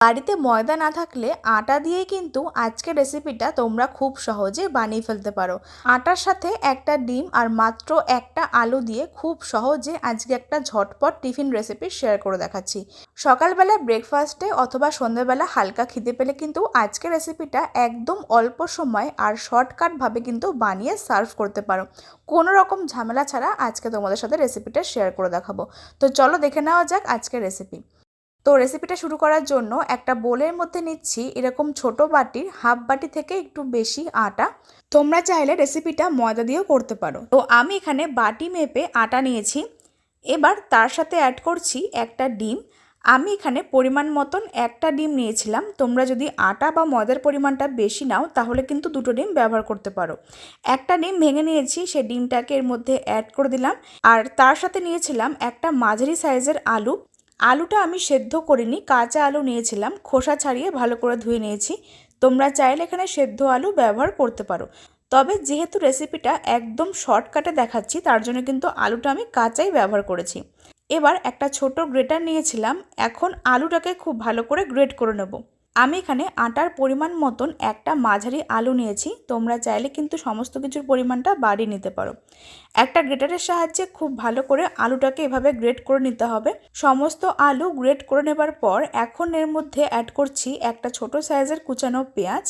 বাড়িতে ময়দা না থাকলে আটা দিয়েই কিন্তু আজকের রেসিপিটা তোমরা খুব সহজে বানিয়ে ফেলতে পারো। আটার সাথে একটা ডিম আর মাত্র একটা আলু দিয়ে খুব সহজে আজকে একটা ঝটপট টিফিন রেসিপি শেয়ার করে দেখাচ্ছি। সকালবেলা ব্রেকফাস্টে অথবা সন্ধ্যাবেলা হালকা খিদে পেলে কিন্তু আজকের রেসিপিটা একদম অল্প সময় আর শর্টকাটভাবে কিন্তু বানিয়ে সার্ভ করতে পারো। কোনো রকম ঝামেলা ছাড়া আজকে তোমাদের সাথে রেসিপিটা শেয়ার করে দেখাবো। তো চলো দেখে নেওয়া যাক আজকের রেসিপি তো রেসিপিটা শুরু করার জন্য একটা বোলের মধ্যে নিচ্ছি এরকম ছোট বাটির হাফ বাটি থেকে একটু বেশি আটা। তোমরা চাইলে রেসিপিটা ময়দা দিয়েও করতে পারো। তো আমি এখানে বাটি মেপে আটা নিয়েছি। এবার তার সাথে অ্যাড করছি একটা ডিম। আমি এখানে পরিমাণ মতন একটা ডিম নিয়েছিলাম। তোমরা যদি আটা বা ময়দার পরিমাণটা বেশি নাও, তাহলে কিন্তু দুটো ডিম ব্যবহার করতে পারো। একটা ডিম ভেঙে নিয়েছি, সে ডিমটাকে এর মধ্যে অ্যাড করে দিলাম। আর তার সাথে নিয়েছিলাম একটা মাঝারি সাইজের আলু। আলুটা আমি সেদ্ধ করিনি, কাঁচা আলু নিয়েছিলাম, খোসা ছাড়িয়ে ভালো করে ধুয়ে নিয়েছি। তোমরা চাইলে এখানে সেদ্ধ আলু ব্যবহার করতে পারো। তবে যেহেতু রেসিপিটা একদম শর্টকাটে দেখাচ্ছি, তার জন্য কিন্তু আলুটা আমি কাঁচাই ব্যবহার করেছি। এবার একটা ছোট গ্রেটার নিয়েছিলাম, এখন আলুটাকে খুব ভালো করে গ্রেট করে নেব। আমি এখানে আটার পরিমাণ মতন একটা মাঝারি আলু নিয়েছি। তোমরা চাইলে কিন্তু সমস্ত কিছুর পরিমাণটা বাড়িয়ে নিতে পারো। একটা গ্রেটারের সাহায্যে খুব ভালো করে আলুটাকে এভাবে গ্রেট করে নিতে হবে। সমস্ত আলু গ্রেট করে নেবার পর এখন এর মধ্যে অ্যাড করছি একটা ছোট সাইজের কুচানো পেঁয়াজ।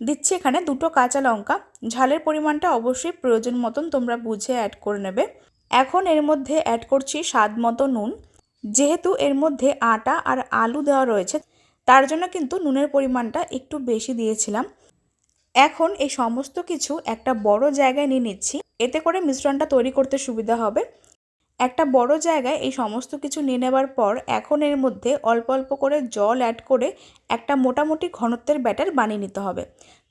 দিচ্ছি এখানে দুটো কাঁচা লঙ্কা। ঝালের পরিমাণটা অবশ্যই প্রয়োজন মতন তোমরা বুঝে অ্যাড করে নেবে। এখন এর মধ্যে অ্যাড করছি স্বাদ মতো নুন। যেহেতু এর মধ্যে আটা আর আলু দেওয়া রয়েছে তার জন্য কিন্তু নুনের পরিমাণটা একটু বেশি দিয়েছিলাম। এখন এই সমস্ত কিছু একটা বড় জায়গায় নিয়ে নিচ্ছি। এতে করে মিশ্রণটা তৈরি করতে সুবিধা হবে। একটা বড় জায়গায় এই সমস্ত কিছু নিয়ে নেবার পর এখন এর মধ্যে অল্প অল্প করে জল অ্যাড করে একটা মোটামুটি ঘনত্বের ব্যাটার বানিয়ে নিতে হবে।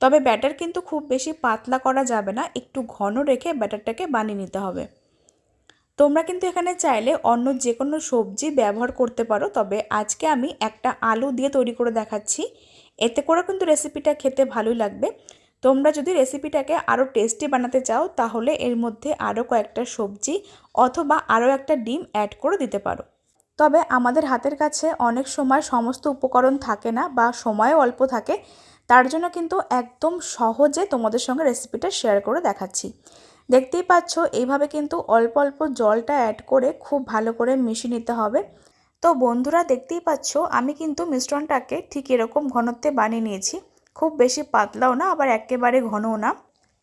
তবে ব্যাটার কিন্তু খুব বেশি পাতলা করা যাবে না। একটু ঘন রেখে ব্যাটারটাকে বানিয়ে নিতে হবে। তোমরা কিন্তু এখানে চাইলে অন্য যে কোনো সবজি ব্যবহার করতে পারো, তবে আজকে আমি একটা আলু দিয়ে তৈরি করে দেখাচ্ছি। এতে করে কিন্তু রেসিপিটা খেতে ভালোই লাগবে। তোমরা যদি রেসিপিটাকে আরও টেস্টি বানাতে চাও, তাহলে এর মধ্যে আরও কয়েকটা সবজি অথবা আরও একটা ডিম অ্যাড করে দিতে পারো। তবে আমাদের হাতের কাছে অনেক সময় সমস্ত উপকরণ থাকে না বা সময়ও অল্প থাকে, তার জন্য কিন্তু একদম সহজে তোমাদের সঙ্গে রেসিপিটা শেয়ার করে দেখাচ্ছি। দেখতেই পাচ্ছ, এইভাবে কিন্তু অল্প অল্প জলটা অ্যাড করে খুব ভালো করে মিশিয়ে নিতে হবে। তো বন্ধুরা, দেখতেই পাচ্ছ, আমি কিন্তু মিশ্রণটাকে ঠিক এরকম ঘনত্বে বানিয়ে নিয়েছি। খুব বেশি পাতলাও না, আবার একেবারে ঘনও না।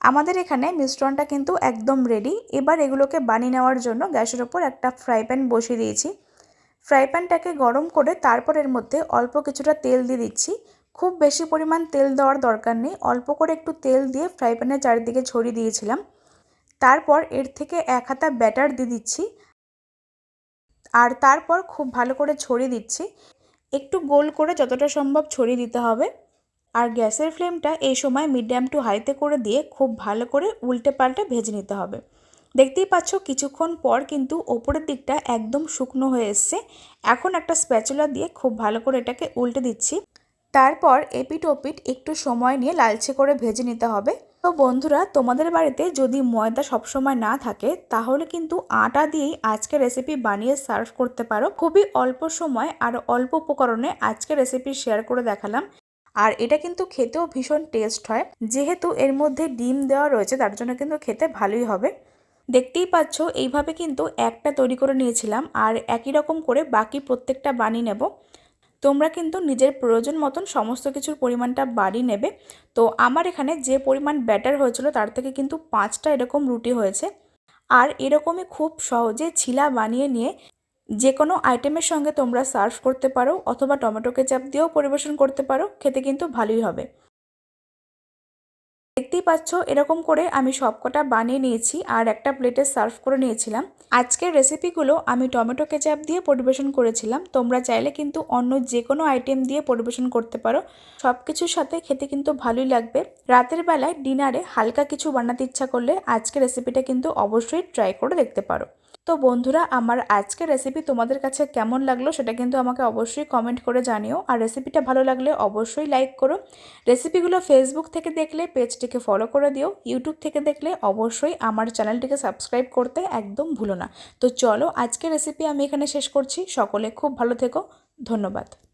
আমাদের এখানে মিশ্রণটা কিন্তু একদম রেডি এবার এগুলোকে বানিয়ে নেওয়ার জন্য গ্যাসের ওপর একটা ফ্রাই প্যান বসিয়ে দিয়েছি। ফ্রাই প্যানটাকে গরম করে তারপর এর মধ্যে অল্প কিছুটা তেল দিয়ে দিচ্ছি। খুব বেশি পরিমাণ তেল দেওয়ার দরকার নেই। অল্প করে একটু তেল দিয়ে ফ্রাই প্যানের চারিদিকে ছড়িয়ে দিয়েছিলাম। তারপর এর থেকে এক হাতা ব্যাটার দিয়ে দিচ্ছি। আর তারপর খুব ভালো করে ছড়িয়ে দিচ্ছি। একটু গোল করে যতটা সম্ভব ছড়িয়ে দিতে হবে। আর গ্যাসের ফ্লেমটা এই সময় মিডিয়াম টু হাইতে করে দিয়ে খুব ভালো করে উল্টে পাল্টে ভেজে নিতে হবে। দেখতেই পাচ্ছ কিছুক্ষণ পর কিন্তু ওপরের দিকটা একদম শুকনো হয়ে এসছে। এখন একটা স্প্যাচুলা দিয়ে খুব ভালো করে এটাকে উল্টে দিচ্ছি। তারপর এপিট ওপিট একটু সময় নিয়ে লালচে করে ভেজে নিতে হবে। তো বন্ধুরা, তোমাদের বাড়িতে যদি ময়দা সবসময় না থাকে, তাহলে কিন্তু আটা দিয়েই আজকে রেসিপি বানিয়ে সার্ভ করতে পারো। খুবই অল্প সময় আর অল্প উপকরণে আজকে রেসিপি শেয়ার করে দেখালাম। আর এটা কিন্তু খেতেও ভীষণ টেস্ট হয়। যেহেতু এর মধ্যে ডিম দেওয়া রয়েছে, তার জন্য কিন্তু খেতে ভালোই হবে। দেখতেই পাচ্ছ, এইভাবে কিন্তু একটা তৈরি করে নিয়েছিলাম। আর একই রকম করে বাকি প্রত্যেকটা বানিয়ে নেব। তোমরা কিন্তু নিজের প্রয়োজন মতন সমস্ত কিছুর পরিমাণটা বাড়ি নেবে। তো আমার এখানে যে পরিমাণ ব্যাটার হয়েছিল তার থেকে কিন্তু পাঁচটা এরকম রুটি হয়েছে। আর এরকমই খুব সহজে ছিলা বানিয়ে নিয়ে যে কোনো আইটেমের সঙ্গে তোমরা সার্ভ করতে পারো অথবা টমেটো কেচাপ দিয়েও পরিবেশন করতে পারো, খেতে কিন্তু ভালোই হবে। দেখতেই পাচ্ছ, এরকম করে আমি সবকটা বানিয়ে নিয়েছি আর একটা প্লেটে সার্ভ করে নিয়েছিলাম। আজকের রেসিপিগুলো আমি টমেটো কেচাপ দিয়ে পরিবেশন করেছিলাম। তোমরা চাইলে কিন্তু অন্য যে কোনো আইটেম দিয়ে পরিবেশন করতে পারো। সব কিছুর সাথে খেতে কিন্তু ভালোই লাগবে। রাতের বেলায় ডিনারে হালকা কিছু বানাতে ইচ্ছা করলে আজকের রেসিপিটা কিন্তু অবশ্যই ট্রাই করে দেখতে পারো। তো বন্ধুরা, আমার আজকের রেসিপি তোমাদের কাছে কেমন লাগল সেটা কিন্তু আমাকে অবশ্যই কমেন্ট করে জানিও। আর রেসিপিটা ভালো লাগলে অবশ্যই লাইক করো। রেসিপিগুলো ফেসবুক থেকে দেখলে পেজটিকে ফলো করে দিও। ইউটিউব থেকে দেখলে অবশ্যই আমার চ্যানেলটিকে সাবস্ক্রাইব করতে একদম ভুলো না। তো চলো, আজকের রেসিপি আমি এখানে শেষ করছি। সকলে খুব ভালো থেকো। ধন্যবাদ।